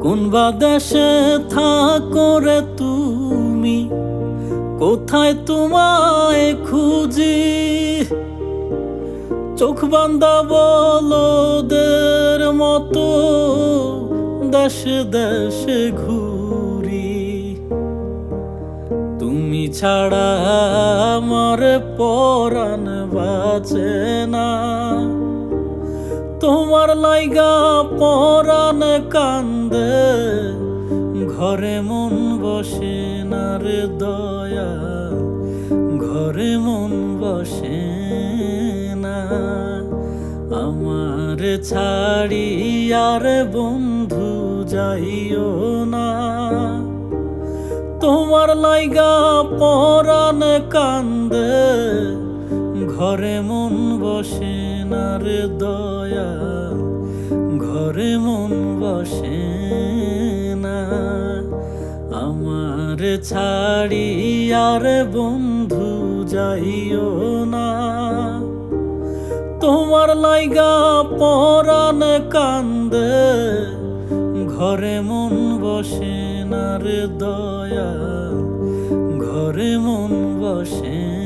কোন বা দেশে থাকো তুমি? কোথায় তোমায় খুঁজি? চোখ বান্দা বলদের মতো দেশে দেশে ঘুরি। তুমি ছাড়া আমার পরাণ বাঁচে না। তোমার লাইগা পরাণ কান্দে, ঘরে মন বসে না রে দয়া, ঘরে মন বসে না। আমার ছাড়ি আর বন্ধু যাইও না। তোমার লাইগা পরাণ কান্দে ঘরে মন বসে না রে দয়া। ঘরে মন বসে না। আমার ছাড়ি আর বন্ধু যাইও না। তোমার লাইগা পরাণ কান্দে। ঘরে মন বসে না রে দয়া। ঘরে মন বসে